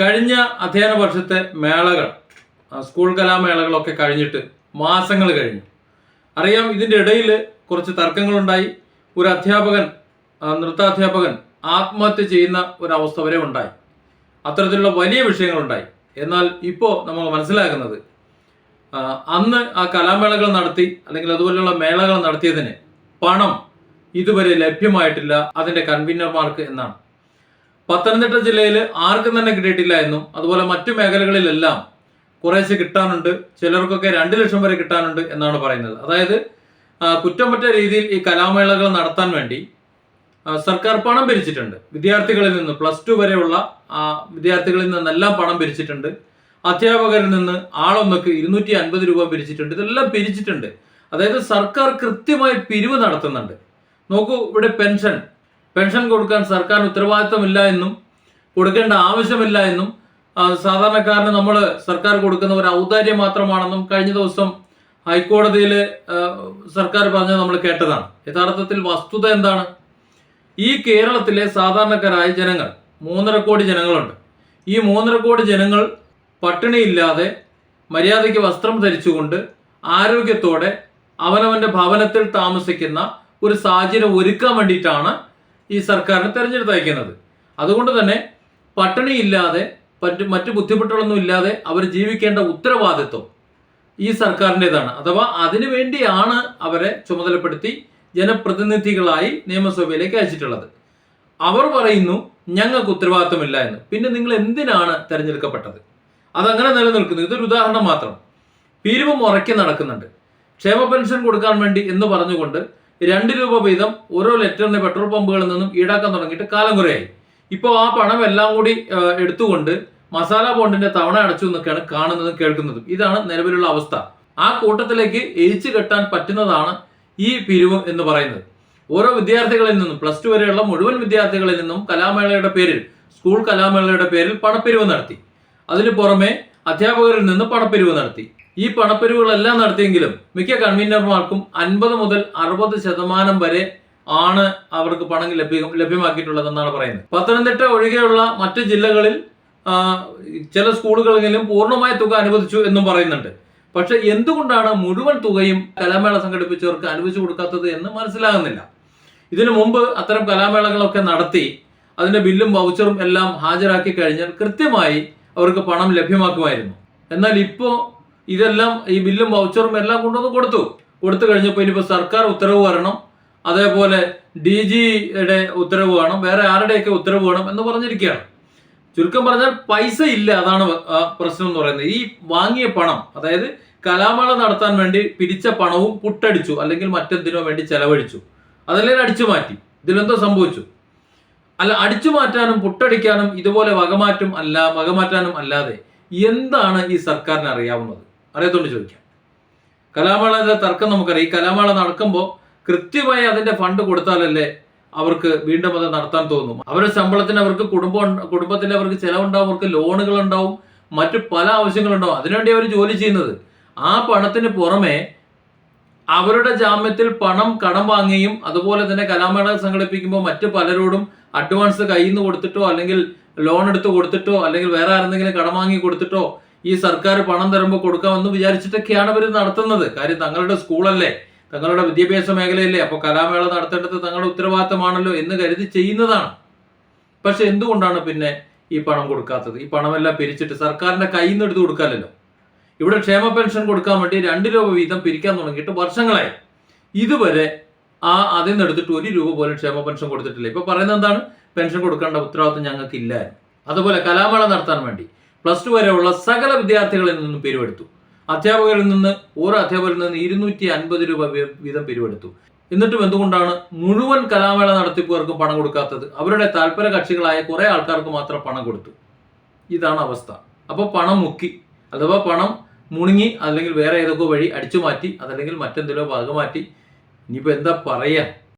കഴിഞ്ഞ അധ്യയന വർഷത്തെ മേളകൾ സ്കൂൾ കലാമേളകളൊക്കെ കഴിഞ്ഞിട്ട് മാസങ്ങൾ കഴിഞ്ഞു. അറിയാം ഇതിന്റെ ഇടയിൽ കുറച്ച് തർക്കങ്ങളുണ്ടായി. ഒരു അധ്യാപകൻ നൃത്താധ്യാപകൻ ആത്മഹത്യ ചെയ്യുന്ന ഒരവസ്ഥ വരെ ഉണ്ടായി. അത്തരത്തിലുള്ള വലിയ വിഷയങ്ങളുണ്ടായി. എന്നാൽ ഇപ്പോൾ നമ്മൾ മനസ്സിലാക്കുന്നത് അന്ന് ആ കലാമേളകൾ നടത്തി അല്ലെങ്കിൽ അതുപോലെയുള്ള മേളകൾ നടത്തിയതിന് പണം ഇതുവരെ ലഭ്യമായിട്ടില്ല. അതിന്റെ കൺവീനർമാർക്ക് എന്നാണ്. പത്തനംതിട്ട ജില്ലയിൽ ആർക്കും തന്നെ കിട്ടിയിട്ടില്ല എന്നും അതുപോലെ മറ്റു മേഖലകളിലെല്ലാം കുറേശ്ശെ കിട്ടാനുണ്ട് ചിലർക്കൊക്കെ രണ്ട് ലക്ഷം വരെ കിട്ടാനുണ്ട് എന്നാണ് പറയുന്നത്. അതായത് കുറ്റമറ്റ രീതിയിൽ ഈ കലാമേളകൾ നടത്താൻ വേണ്ടി സർക്കാർ പണം പിരിച്ചിട്ടുണ്ട്. വിദ്യാർത്ഥികളിൽ നിന്ന് പ്ലസ് ടു വരെയുള്ള വിദ്യാർത്ഥികളിൽ നിന്നെല്ലാം പണം പിരിച്ചിട്ടുണ്ട്. അധ്യാപകരിൽ നിന്ന് ആളൊന്നൊക്കെ ഇരുന്നൂറ്റി അൻപത് രൂപ പിരിച്ചിട്ടുണ്ട്. ഇതെല്ലാം പിരിച്ചിട്ടുണ്ട്. അതായത് സർക്കാർ കൃത്യമായി പിരിവ് നടത്തുന്നുണ്ട്. നോക്കൂ ഇവിടെ പെൻഷൻ പെൻഷൻ കൊടുക്കാൻ സർക്കാർ ഉത്തരവാദിത്വമില്ല എന്നും കൊടുക്കേണ്ട ആവശ്യമില്ല എന്നും സാധാരണക്കാരന് നമ്മൾ സർക്കാർ കൊടുക്കുന്ന ഒരു ഔദാര്യം മാത്രമാണെന്നും കഴിഞ്ഞ ദിവസം ഹൈക്കോടതിയിൽ സർക്കാർ പറഞ്ഞത് നമ്മൾ കേട്ടതാണ്. യഥാർത്ഥത്തിൽ വസ്തുത എന്താണ്? ഈ കേരളത്തിലെ സാധാരണക്കാരായ ജനങ്ങൾ മൂന്നര കോടി ജനങ്ങളുണ്ട്. ഈ മൂന്നര കോടി ജനങ്ങൾ പട്ടിണിയില്ലാതെ മര്യാദയ്ക്ക് വസ്ത്രം ധരിച്ചുകൊണ്ട് ആരോഗ്യത്തോടെ അവനവന്റെ ഭവനത്തിൽ താമസിക്കുന്ന ഒരു സാഹചര്യം ഒരുക്കാൻ വേണ്ടിയിട്ടാണ് ഈ സർക്കാരിനെ തെരഞ്ഞെടുത്തയക്കുന്നത്. അതുകൊണ്ട് തന്നെ പട്ടിണിയില്ലാതെ മറ്റ് മറ്റു ബുദ്ധിമുട്ടുകളൊന്നും ഇല്ലാതെ അവർ ജീവിക്കേണ്ട ഉത്തരവാദിത്വം ഈ സർക്കാരിന്റെതാണ്. അഥവാ അതിനുവേണ്ടിയാണ് അവരെ ചുമതലപ്പെടുത്തി ജനപ്രതിനിധികളായി നിയമസഭയിലേക്ക് അയച്ചിട്ടുള്ളത്. അവർ പറയുന്നു ഞങ്ങൾക്ക് ഉത്തരവാദിത്തമില്ല എന്ന്. പിന്നെ നിങ്ങൾ എന്തിനാണ് തെരഞ്ഞെടുക്കപ്പെട്ടത്? അതങ്ങനെ നിലനിൽക്കുന്നു. ഇതൊരു ഉദാഹരണം മാത്രം. പിരിവ് മുറയ്ക്ക് നടക്കുന്നുണ്ട്. ക്ഷേമ പെൻഷൻ കൊടുക്കാൻ വേണ്ടി എന്ന് പറഞ്ഞുകൊണ്ട് രണ്ട് രൂപ വീതം ഓരോ ലിറ്ററിന് പെട്രോൾ പമ്പുകളിൽ നിന്നും ഈടാക്കാൻ തുടങ്ങിയിട്ട് കാലം കുറയായി. ഇപ്പോൾ ആ പണം എല്ലാം കൂടി എടുത്തുകൊണ്ട് മസാല ബോണ്ടിന്റെ തവണ അടച്ചു എന്നൊക്കെയാണ് കാണുന്നതും കേൾക്കുന്നതും. ഇതാണ് നിലവിലുള്ള അവസ്ഥ. ആ കൂട്ടത്തിലേക്ക് എരിച്ചു കെട്ടാൻ പറ്റുന്നതാണ് ഈ പിരിവ് എന്ന് പറയുന്നത്. ഓരോ വിദ്യാർത്ഥികളിൽ നിന്നും പ്ലസ് ടു വരെയുള്ള മുഴുവൻ വിദ്യാർത്ഥികളിൽ നിന്നും കലാമേളയുടെ പേരിൽ സ്കൂൾ കലാമേളയുടെ പേരിൽ പണപ്പിരിവ് നടത്തി. അതിനു പുറമെ അധ്യാപകരിൽ നിന്ന് പണപ്പിരിവ് നടത്തി. ഈ പണപ്പിരിവുകളെല്ലാം നടത്തിയെങ്കിലും മിക്ക കൺവീനർമാർക്കും അൻപത് മുതൽ അറുപത് ശതമാനം വരെ ആണ് അവർക്ക് പണം ലഭ്യം ലഭ്യമാക്കിയിട്ടുള്ളതെന്നാണ് പറയുന്നത്. പത്തനംതിട്ട ഒഴികെയുള്ള മറ്റ് ജില്ലകളിൽ ചില സ്കൂളുകളെങ്കിലും പൂർണമായ തുക അനുവദിച്ചു എന്നും പറയുന്നുണ്ട്. പക്ഷെ എന്തുകൊണ്ടാണ് മുഴുവൻ തുകയും കലാമേള സംഘടിപ്പിച്ചവർക്ക് അനുവദിച്ചു കൊടുക്കാത്തത് എന്ന് മനസ്സിലാകുന്നില്ല. ഇതിനു മുമ്പ് അത്തരം കലാമേളകളൊക്കെ നടത്തി അതിന്റെ ബില്ലും വൗച്ചറും എല്ലാം ഹാജരാക്കി കഴിഞ്ഞാൽ കൃത്യമായി അവർക്ക് പണം ലഭ്യമാക്കുമായിരുന്നു. എന്നാൽ ഇപ്പോൾ ഇതെല്ലാം ഈ ബില്ലും വൗച്ചറും എല്ലാം കൊണ്ടുവന്ന് കൊടുത്തു. കൊടുത്തു കഴിഞ്ഞപ്പോൾ ഇനിയിപ്പോൾ സർക്കാർ ഉത്തരവ് വരണം. അതേപോലെ ഡി ജിയുടെ ഉത്തരവ് വേണം. വേറെ ആരുടെയൊക്കെ ഉത്തരവ് വേണം എന്ന് പറഞ്ഞിരിക്കുകയാണ്. ചുരുക്കം പറഞ്ഞാൽ പൈസ ഇല്ല അതാണ് പ്രശ്നം എന്ന് പറയുന്നത്. ഈ വാങ്ങിയ പണം അതായത് കലാമേള നടത്താൻ വേണ്ടി പിരിച്ച പണവും പുട്ടടിച്ചു അല്ലെങ്കിൽ മറ്റെന്തിനോ വേണ്ടി ചെലവഴിച്ചു. അതല്ലെങ്കിൽ അടിച്ചു മാറ്റി ഇതിലെന്തോ സംഭവിച്ചു. അല്ല അടിച്ചു മാറ്റാനും പുട്ടടിക്കാനും ഇതുപോലെ വകമാറ്റും അല്ല വകമാറ്റാനും അല്ലാതെ എന്താണ് ഈ സർക്കാരിന് അറിയാവുന്നത്? അറിയത്തോണ്ട് ചോദിക്കാം. കലാമേളയുടെ തർക്കം നമുക്കറിയാം. ഈ കലാമേള നടക്കുമ്പോൾ കൃത്യമായി അതിന്റെ ഫണ്ട് കൊടുത്താലല്ലേ അവർക്ക് വീണ്ടും അത് നടത്താൻ തോന്നും അവരുടെ ശമ്പളത്തിന് അവർക്ക് കുടുംബം കുടുംബത്തിന് അവർക്ക് ചിലവുണ്ടാവും അവർക്ക് ലോണുകൾ ഉണ്ടാവും മറ്റു പല ആവശ്യങ്ങളുണ്ടാവും. അതിനുവേണ്ടി അവർ ജോലി ചെയ്യുന്നത്. ആ പണത്തിന് പുറമെ അവരുടെ ജാമ്യത്തിൽ പണം കടം വാങ്ങുകയും അതുപോലെ തന്നെ കലാമേള സംഘടിപ്പിക്കുമ്പോൾ മറ്റു പലരോടും അഡ്വാൻസ് കയ്യിൽ നിന്ന് കൊടുത്തിട്ടോ അല്ലെങ്കിൽ ലോൺ എടുത്ത് കൊടുത്തിട്ടോ അല്ലെങ്കിൽ വേറെ ആരെന്തെങ്കിലും കടം വാങ്ങി കൊടുത്തിട്ടോ ഈ സർക്കാർ പണം തരുമ്പോൾ കൊടുക്കാമെന്ന് വിചാരിച്ചിട്ടൊക്കെയാണ് ഇവർ നടത്തുന്നത്. കാര്യം തങ്ങളുടെ സ്കൂളല്ലേ? തങ്ങളുടെ വിദ്യാഭ്യാസ മേഖലയല്ലേ? അപ്പോൾ കലാമേള നടത്തേണ്ടത് തങ്ങളുടെ ഉത്തരവാദിത്തമാണല്ലോ എന്ന് കരുതി ചെയ്യുന്നതാണ്. പക്ഷെ എന്തുകൊണ്ടാണ് പിന്നെ ഈ പണം കൊടുക്കാത്തത്? ഈ പണമെല്ലാം പിരിച്ചിട്ട് സർക്കാരിന്റെ കയ്യിൽ നിന്ന് എടുത്ത് കൊടുക്കാമല്ലോ ഇവിടെ ക്ഷേമ പെൻഷൻ കൊടുക്കാൻ വേണ്ടി രണ്ട് രൂപ വീതം പിരിക്കാൻ തുടങ്ങിയിട്ട് വർഷങ്ങളായി. ഇതുവരെ ആ അതിൽ നിന്ന് എടുത്തിട്ട് ഒരു രൂപ പോലും ക്ഷേമ പെൻഷൻ കൊടുത്തിട്ടില്ല. ഇപ്പൊ പറയുന്നത് എന്താണ്? പെൻഷൻ കൊടുക്കേണ്ട ഉത്തരവാദിത്വം ഞങ്ങൾക്ക് ഇല്ല അതുപോലെ കലാമേള നടത്താൻ വേണ്ടി. പ്ലസ് ടു വരെയുള്ള സകല വിദ്യാർത്ഥികളിൽ നിന്നും പിരിവെടുത്തു. അധ്യാപകരിൽ നിന്ന് ഓരോ അധ്യാപകരിൽ നിന്ന് ഇരുന്നൂറ്റി അൻപത് രൂപ വീതം പിരിവെടുത്തു. എന്നിട്ടും എന്തുകൊണ്ടാണ് മുഴുവൻ കലാമേള നടത്തിപ്പുകാർക്കും പണം കൊടുക്കാത്തത്? അവരുടെ താല്പര്യ കക്ഷികളായ കുറെ ആൾക്കാർക്ക് മാത്രം പണം കൊടുത്തു. ഇതാണ് അവസ്ഥ. അപ്പോൾ പണം മുക്കി അഥവാ പണം മുണുങ്ങി അല്ലെങ്കിൽ വേറെ ഏതൊക്കെ വഴി അടിച്ചു മാറ്റി അതല്ലെങ്കിൽ മറ്റെന്തെങ്കിലും ഭാഗം മാറ്റി ഇനിയിപ്പോൾ എന്താ പറയാ